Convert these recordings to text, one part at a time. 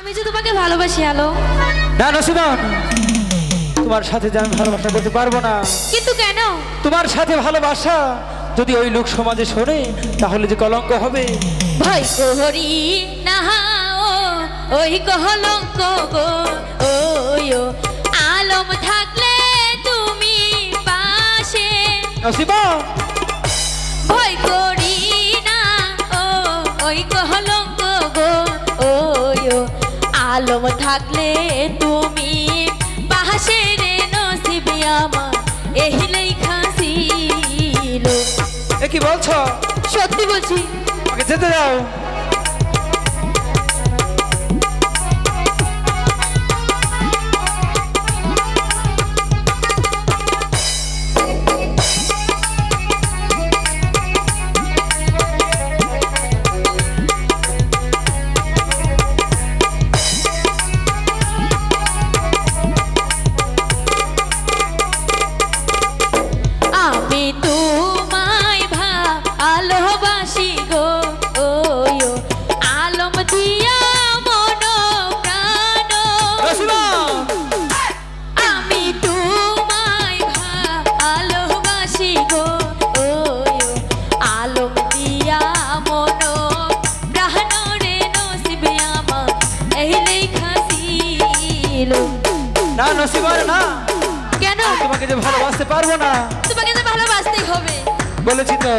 আমি যে তোমাকে ভালোবাসি আলো। না নসিমন তোমার সাথে যে আমি ভালোবাসা করতে পারব না। কিন্তু কেন? তোমার সাথে ভালোবাসা যদি ওই লোক সমাজে শোনে তাহলে যে কলঙ্ক হবে। ভয় করি না ও ওই কহলঙ্ক গো ওই ও। আলম থাকলে তুমি পাশে। নসিমা ভয় করি না ও ওই আলম থাকলে তুমি বাহাসের নসিবে আমার এই লেখা ছিল। এ কি বলছো? সত্যি বলছি। আমাকে যেতে দাও। ছিল না নসিমা না। কেন? তোমাকে যে ভালোবাসতে পারব না। তোমাকে যে ভালোবাসতেই হবে। বলেছি তো।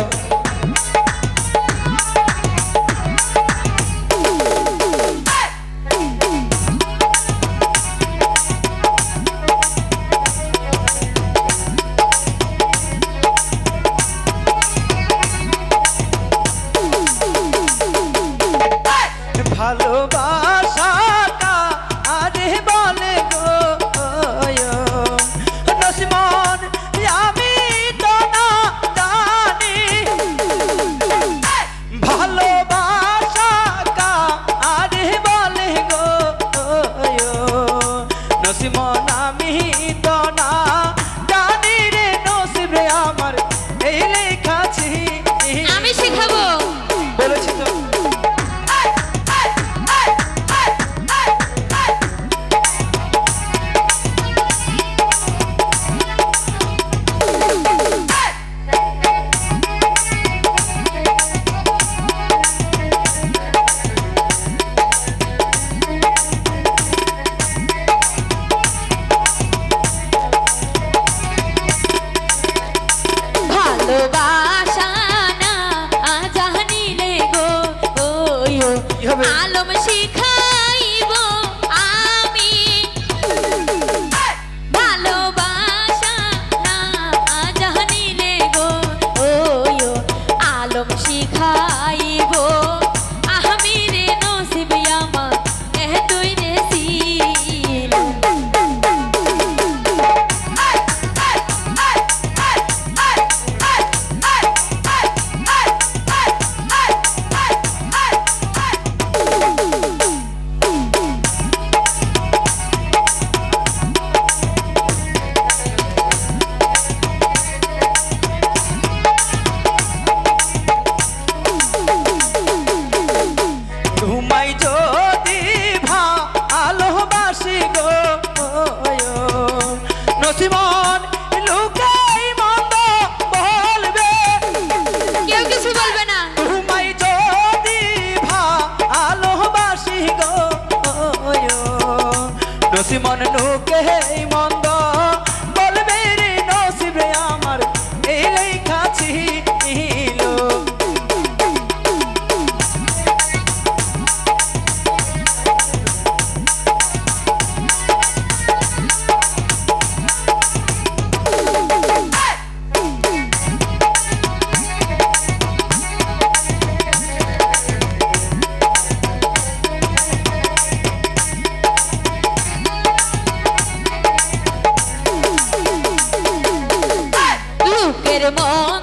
আলম শিখাইব বুকের মন